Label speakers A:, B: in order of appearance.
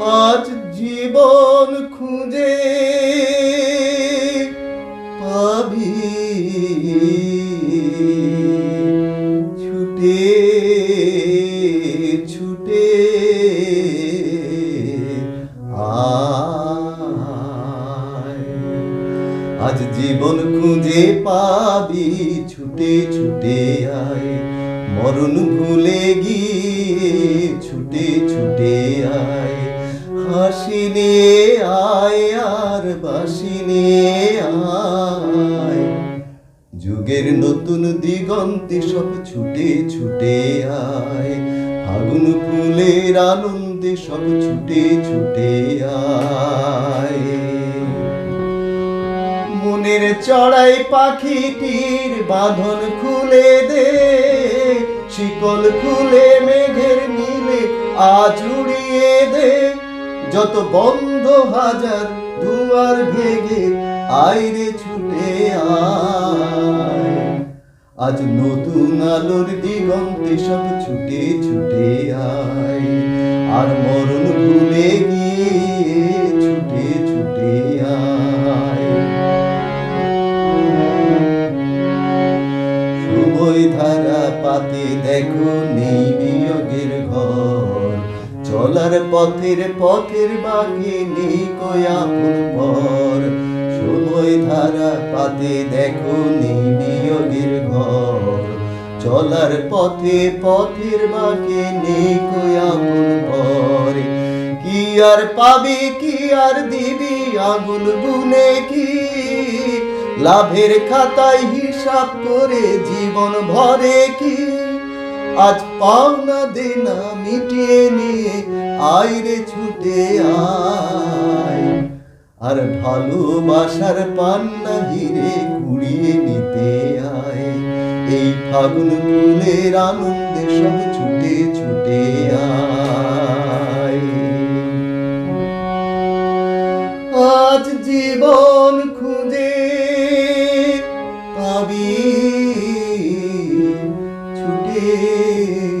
A: আজ জীবন খুঁজে পাবি। ছুটে ছুটে আজ জীবন খুঁজে পাবি, ছুটে ছুটে আয়। মরণ ভুলে গিয়ে ছুটে ছুটে আয়। হাসি নিয়ে আয় আর বাসি নিয়ে আয়। যুগের নতুন দিগন্তে সব ছুটে ছুটে আয়। ফাগুন ফুলের আনন্দে সব ছুটে ছুটে আয়। মনের চড়াই পাখিটির বাঁধন খুলে দে, শিকল খুলে মেঘের নীলে আজ যত বন্ধ হাজার দুয়ার ভেঙে আইরে ছুটে আজ নতুন আলোর দিগন্তে সব ছুটে ছুটে আয়। আর মরণ ভুলে গিয়ে ছুটে ছুটে আয়। সময় ধারা পাতে দেখো নেই চলার পথের পথের বাকি নেই কয়াপুর পর সময় ধারা পাতে দেখো নেই বিয়োগের ঘর। চলার পথে পথের বাকি নেই কয়াপুর পর কি আর পাবি, কি আর দিবি আগুন গুনে কি? লাভের খাতায় হিসাব করে জীবন ভরে কি? আজ পাওনা দেনা মিটিয়ে নিয়ে আইরে ছুটে আয়। আর ভালোবাসার পান্না হিরে কুড়িয়ে নিতে আয়। এই ফাগুন ফুলের আনন্দে সব ছুটে ছুটে আয়। আজ জীবন পাবি ছুটে